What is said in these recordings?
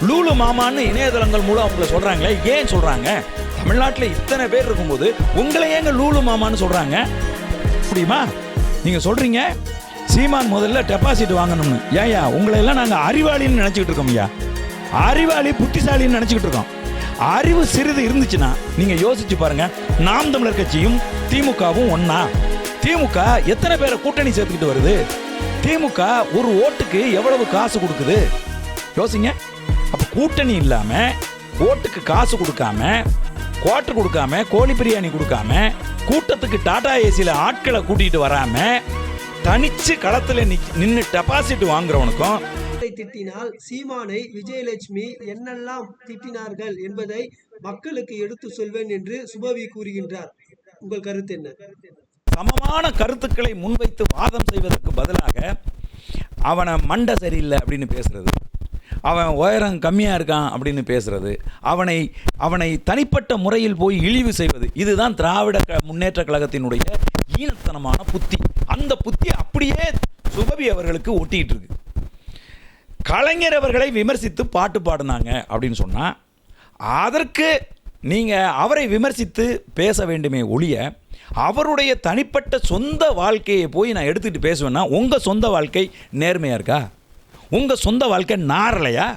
லூலு மாமான்னு இணையதளங்கள் மூலம் அவங்கள சொல்கிறாங்களே ஏன் சொல்கிறாங்க தமிழ்நாட்டில் இத்தனை பேர் இருக்கும்போது உங்களை ஏங்க லூலு மாமான்னு சொல்கிறாங்க முடியுமா நீங்கள் சொல்கிறீங்க சீமான் முதல்ல டெபாசிட் வாங்கணும்னு. ஏயா உங்களை எல்லாம் நாங்கள் அறிவாளின்னு நினச்சிக்கிட்டு இருக்கோம் ஐயா. அறிவாளி புத்திசாலின்னு நினச்சிக்கிட்டு இருக்கோம். அறிவு சிறிது இருந்துச்சுன்னா நீங்கள் யோசிச்சு பாருங்கள் நாம் தமிழர் கட்சியும் திமுகவும் ஒன்றா திமுக எத்தனை பேரை கூட்டணி சேர்த்துக்கிட்டு வருது? திமுக ஒரு ஓட்டுக்கு எவ்வளவு காசு கொடுக்குது? யோசிங்க. கூட்டணி இல்லாம ஓட்டுக்கு காசு கொடுக்காம குவார்டர் கொடுக்காம கோழி பிரியாணி கொடுக்காம கூட்டத்துக்கு டாடா ஏசில ஆட்களை கூட்டிட்டு வராம தனிச்சு களத்துல நின்று டெபாசிட் வாங்குறவனுக்கும் திட்டினால் சீமானை விஜயலட்சுமி என்னெல்லாம் திட்டினார்கள் என்பதை மக்களுக்கு எடுத்து சொல்வேன் என்று சுபவி கூறுகின்றார். உங்கள் கருத்து என்ன? சமமான கருத்துக்களை முன்வைத்து வாதம் செய்வதற்கு பதிலாக அவனை மண்டை சரியில்லை அப்படின்னு பேசுறது. அவன் உயரம் கம்மியாக இருக்கான் அப்படின்னு பேசுகிறது அவனை அவனை தனிப்பட்ட முறையில் போய் இழிவு செய்வது. இதுதான் திராவிட க- முன்னேற்ற கழகத்தினுடைய ஈனத்தனமான புத்தி. அந்த புத்தி அப்படியே சுபவி அவர்களுக்கு ஒட்டிகிட்டு இருக்கு. கலைஞர் அவர்களை விமர்சித்து பாட்டு பாடினாங்க அப்படின்னு சொன்னால் அதற்கு நீங்கள் அவரை விமர்சித்து பேச வேண்டுமே ஒழிய அவருடைய தனிப்பட்ட சொந்த வாழ்க்கையை போய் நான் எடுத்துக்கிட்டு பேசுவேன்னா உங்கள் சொந்த வாழ்க்கை நேர்மையாக இருக்கா? உங்கள் சொந்த வாழ்க்கை நாரலையா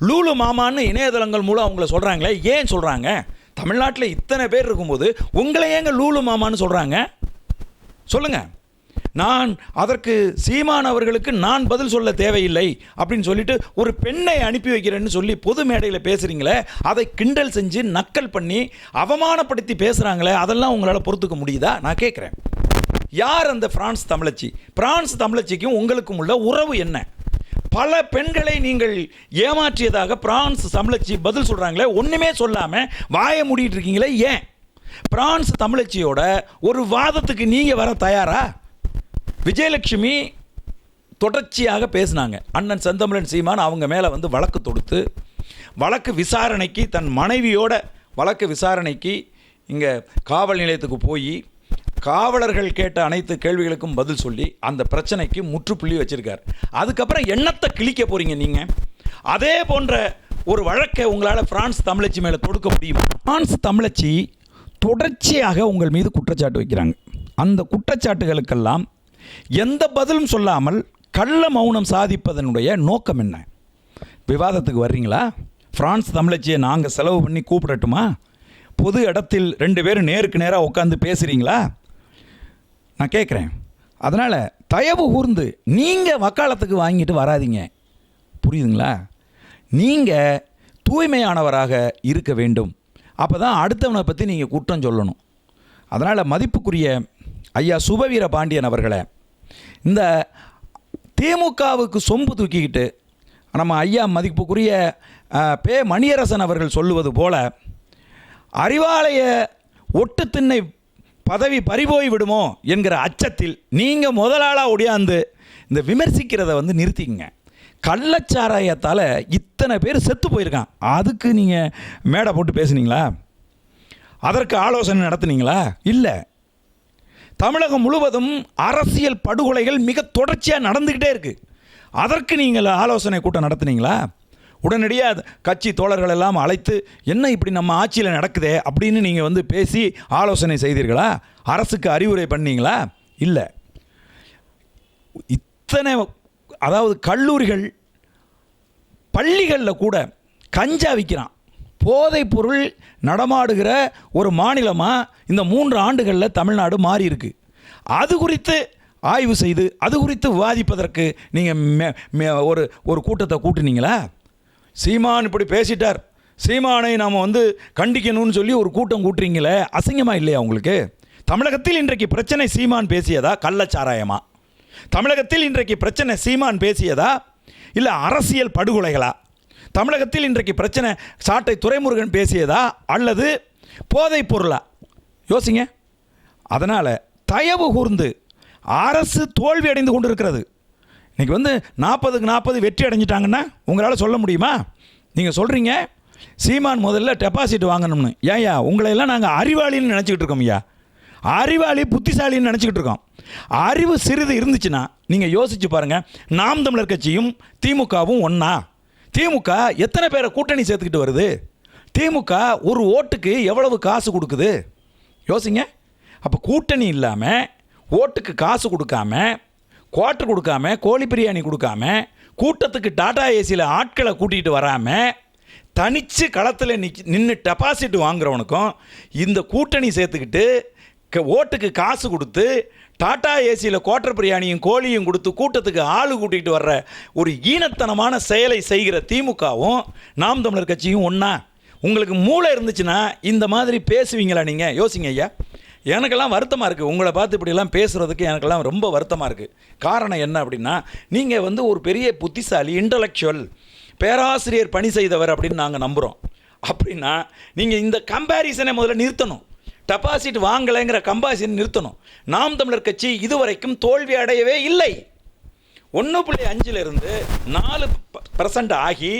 லூலு மாமான்னு இணையதளங்கள் மூலம் அவங்கள சொல்கிறாங்களே ஏன் சொல்கிறாங்க தமிழ்நாட்டில் இத்தனை பேர் இருக்கும்போது உங்களை ஏங்க லூலு மாமான்னு சொல்கிறாங்க சொல்லுங்கள் நான் அதற்கு சீமான் அவர்களுக்கு நான் பதில் சொல்ல தேவையில்லை அப்படின்னு சொல்லிட்டு ஒரு பெண்ணை அனுப்பி வைக்கிறேன்னு சொல்லி பொது மேடையில் பேசுகிறீங்களே அதை கிண்டல் செஞ்சு நக்கல் பண்ணி அவமானப்படுத்தி பேசுகிறாங்களே அதெல்லாம் உங்களால் பொறுத்துக்க முடியுதா? நான் கேட்குறேன் யார் அந்த பிரான்ஸ் தமிழச்சி? பிரான்ஸ் தமிழச்சிக்கும் உங்களுக்கும் உள்ள உறவு என்ன? பல பெண்களை நீங்கள் ஏமாற்றியதாக பிரான்ஸ் தமிழச்சி பதில் சொல்கிறாங்களே ஒன்றுமே சொல்லாமல் வாயை மூடிட்டு இருக்கீங்களே ஏன்? பிரான்ஸ் தமிழச்சியோட ஒரு வாதத்துக்கு நீங்கள் வர தயாரா? விஜயலட்சுமி தொடர்ச்சியாக பேசினாங்க. அண்ணன் செந்தமிழன் சீமான் அவங்க மேலே வந்து வழக்கு தொடுத்து வழக்கு விசாரணைக்கு தன் மனைவியோட வழக்கு விசாரணைக்கு இங்கே காவல் நிலையத்துக்கு போய் காவலர்கள் கேட்ட அனைத்து கேள்விகளுக்கும் பதில் சொல்லி அந்த பிரச்சனைக்கு முற்றுப்புள்ளி வச்சிருக்கார். அதுக்கப்புறம் என்னத்தை கிழிக்க போறீங்க நீங்கள் அதே போன்ற ஒரு வழக்கை உங்களால் பிரான்ஸ் தமிழச்சி மேலே தொடுக்க முடியும்? பிரான்ஸ் தமிழச்சி தொடர்ச்சியாக உங்கள் மீது குற்றச்சாட்டு வைக்கிறாங்க. அந்த குற்றச்சாட்டுகளுக்கெல்லாம் எந்த பதிலும் சொல்லாமல் கள்ள மௌனம் சாதிப்பதனுடைய நோக்கம் என்ன? விவாதத்துக்கு வர்றீங்களா? பிரான்ஸ் தமிழச்சியை நாங்கள் செலவு பண்ணி கூப்பிடட்டுமா? பொது இடத்தில் ரெண்டு பேரும் நேருக்கு நேராக உட்காந்து பேசுகிறீங்களா நான் கேட்குறேன். அதனால் தயவு கூர்ந்து நீங்கள் வக்காலத்துக்கு வாங்கிட்டு வராதீங்க. புரியுதுங்களா? நீங்கள் தூய்மையானவராக இருக்க வேண்டும். அப்போ தான் அடுத்தவனை பற்றி நீங்கள் குற்றம் சொல்லணும். அதனால் மதிப்புக்குரிய ஐயா சுபவீர பாண்டியன் அவர்களை இந்த திமுகவுக்கு சொம்பு தூக்கிக்கிட்டு நம்ம ஐயா மதிப்புக்குரிய பே மணியரசன் அவர்கள் சொல்லுவது போல அறிவாலய ஒட்டு திண்ணை பதவி பறிபோய் விடுமோ என்கிற அச்சத்தில் நீங்கள் முதலாளாக ஒடியாந்து இந்த விமர்சிக்கிறத வந்து நிறுத்திக்கங்க. கள்ளச்சாராயத்தால் இத்தனை பேர் செத்து போயிருக்கான். அதுக்கு நீங்கள் மேடை போட்டு பேசுனீங்களா? அதற்கு ஆலோசனை நடத்துனீங்களா? இல்லை. தமிழகம் முழுவதும் அரசியல் படுகொலைகள் மிக தொடர்ச்சியாக நடந்துக்கிட்டே இருக்குது அதற்கு நீங்கள் ஆலோசனை கூட்டம் நடத்துனீங்களா? உடனடியாக கட்சி தோழர்கள் எல்லாம் அழைத்து என்ன இப்படி நம்ம ஆட்சியில் நடக்குதே? அப்படின்னு நீங்கள் வந்து பேசி ஆலோசனை செய்தீர்களா? அரசுக்கு அறிவுரை பண்ணீங்களா? இல்லை. இத்தனை அதாவது கல்லூரிகள் பள்ளிகளில் கூட கஞ்சா விற்கிறான் போதைப் பொருள் நடமாடுகிற ஒரு மாநிலமாக இந்த மூன்று ஆண்டுகளில் தமிழ்நாடு மாறி இருக்கு. அது குறித்து ஆய்வு செய்து அது குறித்து விவாதிப்பதற்கு நீங்கள் ஒரு ஒரு கூட்டத்தை கூட்டுனீங்களா? சீமான் இப்படி பேசிட்டார். சீமானை நாம் வந்து கண்டிக்கணும்னு சொல்லி ஒரு கூட்டம் கூட்டுறீங்களே அசிங்கமாக இல்லையா உங்களுக்கு? தமிழகத்தில் இன்றைக்கு பிரச்சனை சீமான் பேசியதா? கள்ளச்சாராயமா? தமிழகத்தில் இன்றைக்கு பிரச்சனை சீமான் பேசியதா? இல்லை அரசியல் படுகொலைகளா? தமிழகத்தில் இன்றைக்கு பிரச்சனை சாட்டை துரைமுருகன் பேசியதா? அல்லது போதைப் பொருளா? யோசிங்க. அதனால் தயவு கூர்ந்து அரசு தோல்வி அடைந்து கொண்டிருக்கிறது. இன்னைக்கு வந்து நாற்பதுக்கு நாற்பது வெற்றி அடைஞ்சிட்டாங்கன்னா உங்களால் சொல்ல முடியுமா? நீங்கள் சொல்கிறீங்க சீமான் முதல்ல டெபாசிட் வாங்கணும்னு. ஏயா உங்களையெல்லாம் நாங்கள் அறிவாளின்னு நினச்சிக்கிட்டு இருக்கோம் ஐயா. அறிவாளி புத்திசாலின்னு நினச்சிக்கிட்டு இருக்கோம். அறிவு சிறிது இருந்துச்சுன்னா நீங்கள் யோசிச்சு பாருங்கள் நாம் தமிழர் கட்சியும் திமுகவும் ஒன்றா திமுக எத்தனை பேரை கூட்டணி சேர்த்துக்கிட்டு வருது? திமுக ஒரு ஓட்டுக்கு எவ்வளவு காசு கொடுக்குது? யோசிங்க. அப்போ கூட்டணி இல்லாமல் ஓட்டுக்கு காசு கொடுக்காம குவார்ட்ரு கொடுக்காம கோழி பிரியாணி கொடுக்காம கூட்டத்துக்கு டாடா ஏசியில் ஆட்களை கூட்டிகிட்டு வராமல் தனிச்சு களத்தில் நிக் நின்று டெபாசிட் வாங்குறவனுக்கும் இந்த கூட்டணி சேர்த்துக்கிட்டு க- ஓட்டுக்கு காசு கொடுத்து டாடா ஏசியில் குவார்ட்டர் பிரியாணியும் கோழியும் கொடுத்து கூட்டத்துக்கு ஆள் கூட்டிகிட்டு வர்ற ஒரு ஈனத்தனமான செயலை செய்கிற திமுகவும் நாம் தமிழர் கட்சியும் ஒன்றா உங்களுக்கு மூளை இருந்துச்சுன்னா இந்த மாதிரி பேசுவீங்களா நீங்கள் யோசிங்க ஐயா. எனக்கெல்லாம் வருத்தமாக இருக்குது உங்களை பார்த்து இப்படிலாம் பேசுகிறதுக்கு எனக்கெல்லாம் ரொம்ப வருத்தமாக இருக்குது காரணம் என்ன அப்படின்னா நீங்கள் வந்து ஒரு பெரிய புத்திசாலி இன்டலெக்சுவல் பேராசிரியர் பணி செய்தவர் அப்படின்னு நாங்கள் நம்புகிறோம் அப்படின்னா நீங்கள் இந்த கம்பேரிசனை முதல்ல நிறுத்தணும். டெபாசிட் வாங்கலைங்கிற கம்பாரிசன் நிறுத்தணும். நாம் தமிழர் கட்சி இதுவரைக்கும் தோல்வி அடையவே இல்லை. ஒன்று புள்ளி அஞ்சிலிருந்து நாலு பர்சன்ட் ஆகி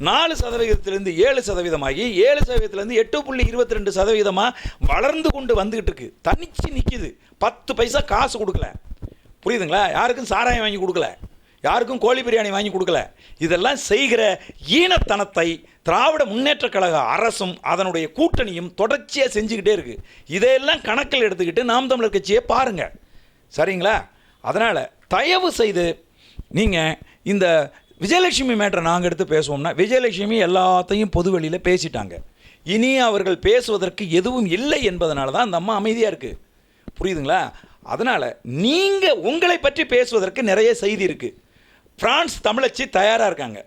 நாலு சதவீதத்திலிருந்து ஏழு சதவீதமாகி ஏழு சதவீதத்திலேருந்து எட்டு புள்ளி இருபத்தி ரெண்டு சதவீதமாக வளர்ந்து கொண்டு வந்துக்கிட்டு இருக்கு. தனிச்சு நிற்கிது பத்து பைசா காசு கொடுக்கல. புரியுதுங்களா? யாருக்கும் சாராயம் வாங்கி கொடுக்கல. யாருக்கும் கோழி பிரியாணி வாங்கி கொடுக்கல. இதெல்லாம் செய்கிற ஈனத்தனத்தை திராவிட முன்னேற்றக் கழக அரசும் அதனுடைய கூட்டணியும் தொடர்ச்சியாக செஞ்சுக்கிட்டே இருக்குது இதையெல்லாம் கணக்கில் எடுத்துக்கிட்டு நாம் தமிழர் கட்சியை பாருங்கள் சரிங்களா? அதனால் தயவு செய்து நீங்கள் இந்த விஜயலட்சுமி மேட்டரை நாங்கள் எடுத்து பேசுவோம்னா விஜயலட்சுமி எல்லாத்தையும் பொதுவெளியில் பேசிட்டாங்க. இனி அவர்கள் பேசுவதற்கு எதுவும் இல்லை என்பதனால தான் அந்த அம்மா அமைதியாக இருக்குது புரியுதுங்களா? அதனால் நீங்கள் உங்களை பற்றி பேசுவதற்கு நிறைய செய்தி இருக்குது பிரான்ஸ் தமிழச்சி தயாராக இருக்காங்க.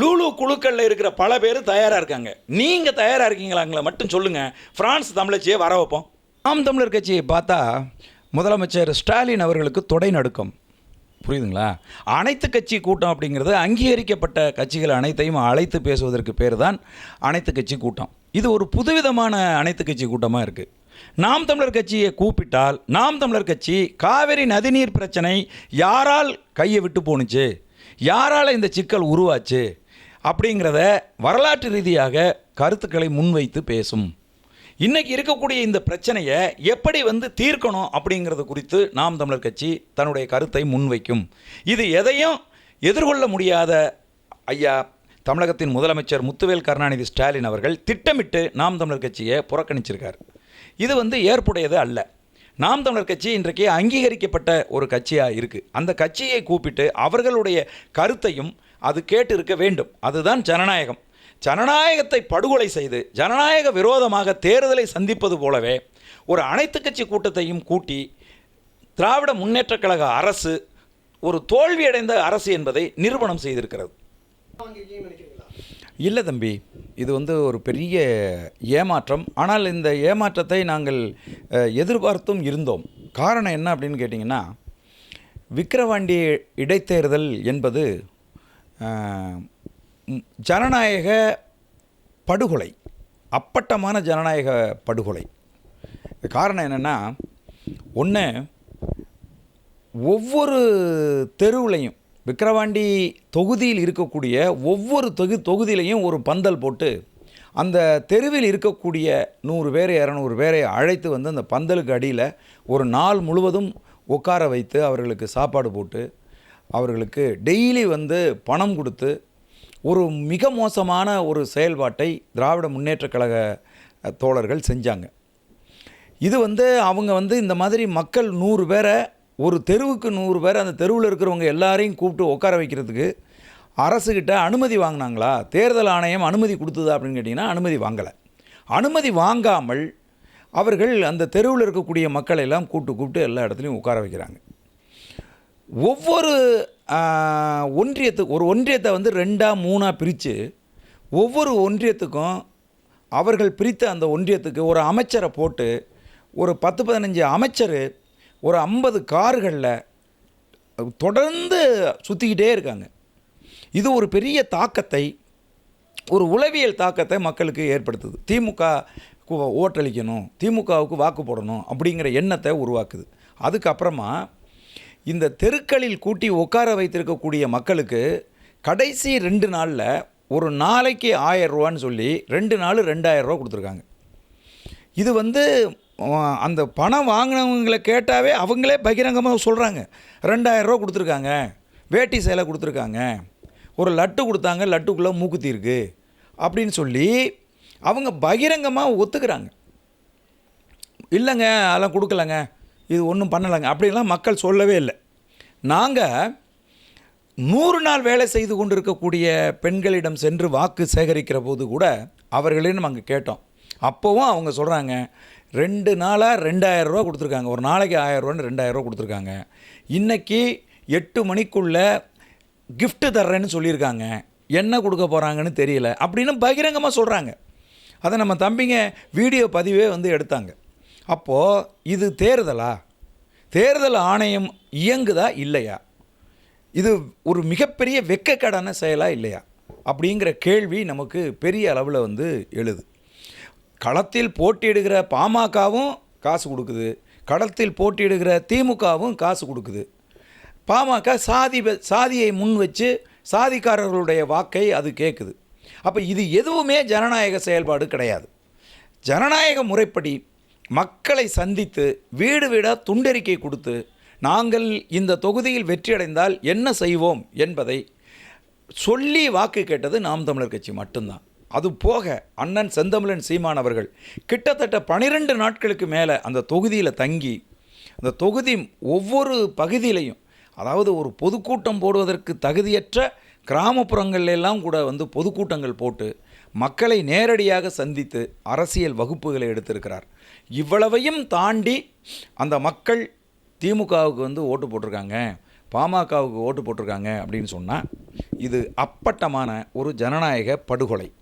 லூலு குழுக்களில் இருக்கிற பல பேர் தயாராக இருக்காங்க. நீங்கள் தயாராக இருக்கீங்களாங்களா மட்டும் சொல்லுங்கள் ஃப்ரான்ஸ் தமிழச்சியை வர வைப்போம். ஆம் தமிழர் கட்சியை பார்த்தா முதலமைச்சர் ஸ்டாலின் அவர்களுக்கு தொடை நடுக்கம். புரியுதுங்களா? அனைத்து கட்சி கூட்டம் அப்படிங்கிறது அங்கீகரிக்கப்பட்ட கட்சிகள் அனைத்தையும் அழைத்து பேசுவதற்கு பேர் தான் அனைத்து கட்சி கூட்டம். இது ஒரு புதுவிதமான அனைத்து கட்சி கூட்டமாக இருக்குது நாம் தமிழர் கட்சியை கூப்பிட்டால் நாம் தமிழர் கட்சி காவிரி நதிநீர் பிரச்சனை யாரால் கையை விட்டு போணுச்சு? யாரால் இந்த சிக்கல் உருவாச்சு? அப்படிங்கிறத வரலாற்று ரீதியாக கருத்துக்களை முன்வைத்து பேசும். இன்றைக்கி இருக்கக்கூடிய இந்த பிரச்சனையை எப்படி வந்து தீர்க்கணும் அப்படிங்கிறது குறித்து நாம் தமிழர் கட்சி தன்னுடைய கருத்தை முன்வைக்கும். இது எதையும் எதிர்கொள்ள முடியாத ஐயா தமிழகத்தின் முதலமைச்சர் முத்துவேல் கருணாநிதி ஸ்டாலின் அவர்கள் திட்டமிட்டு நாம் தமிழர் கட்சியை புறக்கணிச்சிருக்கார். இது வந்து ஏற்புடையது அல்ல. நாம் தமிழர் கட்சி இன்றைக்கு அங்கீகரிக்கப்பட்ட ஒரு கட்சியாக இருக்குது அந்த கட்சியை கூப்பிட்டு அவர்களுடைய கருத்தையும் அது கேட்டு இருக்க வேண்டும். அதுதான் ஜனநாயகம். ஜனநாயகத்தை படுகொலை செய்து ஜனநாயக விரோதமாக தேர்தலை சந்திப்பது போலவே ஒரு அனைத்து கட்சி கூட்டத்தையும் கூட்டி திராவிட முன்னேற்றக் கழக அரசு ஒரு தோல்வியடைந்த அரசு என்பதை நிரூபணம் செய்திருக்கிறது. இல்லை தம்பி இது வந்து ஒரு பெரிய ஏமாற்றம். ஆனால் இந்த ஏமாற்றத்தை நாங்கள் எதிர்பார்த்தும் இருந்தோம். காரணம் என்ன அப்படின்னு கேட்டிங்கன்னா விக்கிரவாண்டி இடைத்தேர்தல் என்பது ஜனநாயக படுகொலை அப்பட்டமான ஜனநாயக படுகொலை. காரணம் என்னென்னா ஒன்று ஒவ்வொரு தெருவுலையும் விக்கிரவாண்டி தொகுதியில் இருக்கக்கூடிய ஒவ்வொரு தொகு தொகுதியிலையும் ஒரு பந்தல் போட்டு அந்த தெருவில் இருக்கக்கூடிய நூறு பேர் இரநூறு பேரை அழைத்து வந்து அந்த பந்தலுக்கு அடியில் ஒரு நாள் முழுவதும் உட்கார வைத்து அவர்களுக்கு சாப்பாடு போட்டு அவர்களுக்கு டெய்லி வந்து பணம் கொடுத்து ஒரு மிக மோசமான ஒரு செயல்பாட்டை திராவிட முன்னேற்ற கழக தோழர்கள் செஞ்சாங்க. இது வந்து அவங்க வந்து இந்த மாதிரி மக்கள் நூறு பேரை ஒரு தெருவுக்கு நூறு பேர் அந்த தெருவில் இருக்கிறவங்க எல்லாரையும் கூப்பிட்டு உட்கார வைக்கிறதுக்கு அரசுக்கிட்ட அனுமதி வாங்கினாங்களா? தேர்தல் ஆணையம் அனுமதி கொடுத்ததா அப்படின்னு கேட்டிங்கன்னா அனுமதி வாங்கலை. அனுமதி வாங்காமல் அவர்கள் அந்த தெருவில் இருக்கக்கூடிய மக்களை எல்லாம் கூப்பிட்டு கூப்பிட்டு எல்லா இடத்துலையும் உட்கார வைக்கிறாங்க. ஒவ்வொரு ஒன்றியத்துக்கு ஒரு ஒன்றியத்தை வந்து ரெண்டாக மூணாக பிரித்து ஒவ்வொரு ஒன்றியத்துக்கும் அவர்கள் பிரித்த அந்த ஒன்றியத்துக்கு ஒரு அமைச்சரை போட்டு ஒரு பத்து பதினஞ்சு அமைச்சர் ஒரு ஐம்பது கார்களில் தொடர்ந்து சுற்றிக்கிட்டே இருக்காங்க. இது ஒரு பெரிய தாக்கத்தை ஒரு உளவியல் தாக்கத்தை மக்களுக்கு ஏற்படுத்துது. திமுக ஓட்டளிக்கணும் திமுகவுக்கு வாக்கு போடணும் அப்படிங்கிற எண்ணத்தை உருவாக்குது. அதுக்கப்புறமா இந்த தெருக்களில் கூட்டி உட்கார வைத்திருக்கக்கூடிய மக்களுக்கு கடைசி ரெண்டு நாளில் ஒரு நாளைக்கு ஆயிரம் ரூபான்னு சொல்லி ரெண்டு நாள் ரெண்டாயிரரூவா கொடுத்துருக்காங்க. இது வந்து அந்த பணம் வாங்கினவங்களை கேட்டாவே அவங்களே பகிரங்கமாக சொல்கிறாங்க ரெண்டாயிரரூவா கொடுத்துருக்காங்க. வேட்டி சேலை கொடுத்துருக்காங்க. ஒரு லட்டு கொடுத்தாங்க லட்டுக்குள்ளே மூக்குத்தி இருக்கு அப்படின்னு சொல்லி அவங்க பகிரங்கமாக ஒத்துக்கிறாங்க. இல்லைங்க அதெல்லாம் கொடுக்கலங்க. இது ஒன்றும் பண்ணலைங்க. அப்படிலாம் மக்கள் சொல்லவே இல்லை. நாங்கள் நூறு நாள் வேலை செய்து கொண்டிருக்கக்கூடிய பெண்களிடம் சென்று வாக்கு சேகரிக்கிற போது கூட அவர்களே நம்ம அங்கே கேட்டோம். அப்போவும் அவங்க சொல்கிறாங்க ரெண்டு நாளாக ரெண்டாயிரம் ரூபா கொடுத்துருக்காங்க. ஒரு நாளைக்கு ஆயிரரூவான்னு ரெண்டாயிரரூவா கொடுத்துருக்காங்க. இன்றைக்கி எட்டு மணிக்குள்ளே கிஃப்ட்டு தர்றேன்னு சொல்லியிருக்காங்க. என்ன கொடுக்க போகிறாங்கன்னு தெரியல. அப்படின்னு பகிரங்கமாக சொல்கிறாங்க அதை நம்ம தம்பிங்க வீடியோ பதிவே வந்து எடுத்தாங்க. அப்போது இது தேர்தலா தேர்தல் ஆணையம் இயங்குதா இல்லையா? இது ஒரு மிகப்பெரிய வெக்கக்கடான செயலா இல்லையா? அப்படிங்கிற கேள்வி நமக்கு பெரிய அளவில் வந்து எழுது. களத்தில் போட்டியிடுகிற பாமகவும் காசு கொடுக்குது. களத்தில் போட்டியிடுகிற திமுகவும் காசு கொடுக்குது. பாமக சாதி வ- சாதியை முன் வச்சு சாதிக்காரர்களுடைய வாக்கை அது கேட்குது அப்போ இது எதுவுமே ஜனநாயக செயல்பாடு கிடையாது. ஜனநாயக முறைப்படி மக்களை சந்தித்து வீடு வீடாக துண்டறிக்கை கொடுத்து நாங்கள் இந்த தொகுதியில் வெற்றியடைந்தால் என்ன செய்வோம் என்பதை சொல்லி வாக்கு கேட்டது நாம் தமிழர் கட்சி மட்டும்தான். அது போக அண்ணன் செந்தமிழன் சீமான் அவர்கள் கிட்டத்தட்ட பனிரெண்டு நாட்களுக்கு மேலே அந்த தொகுதியில் தங்கி அந்த தொகுதி ஒவ்வொரு பகுதியிலையும் அதாவது ஒரு பொதுக்கூட்டம் போடுவதற்கு தகுதியற்ற கிராமப்புறங்கள்லாம் எல்லாம் கூட வந்து பொதுக்கூட்டங்கள் போட்டு மக்களை நேரடியாக சந்தித்து அரசியல் வகுப்புகளை எடுத்திருக்கிறார். இவ்வளவையும் தாண்டி அந்த மக்கள் திமுகவுக்கு வந்து ஓட்டு போட்டிருக்காங்க பாமகவுக்கு ஓட்டு போட்டிருக்காங்க அப்படின்னு சொன்னால் இது அப்பட்டமான ஒரு ஜனநாயக படுகொலை.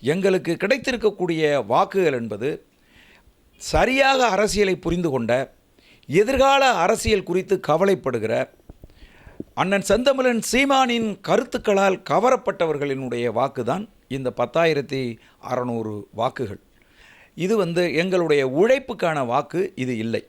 எங்களுக்கு கிடைத்திருக்கக்கூடிய வாக்குகள் என்பது சரியாக அரசியலை புரிந்து கொண்ட எதிர்கால அரசியல் குறித்து கவலைப்படுகிற அண்ணன் செந்தமிழன் சீமானின் கருத்துக்களால் கவரப்பட்டவர்களினுடைய வாக்குதான் இந்த பத்தாயிரத்தி அறநூறு வாக்குகள். இது வந்து எங்களுடைய உழைப்புக்கான வாக்கு இது இல்லை.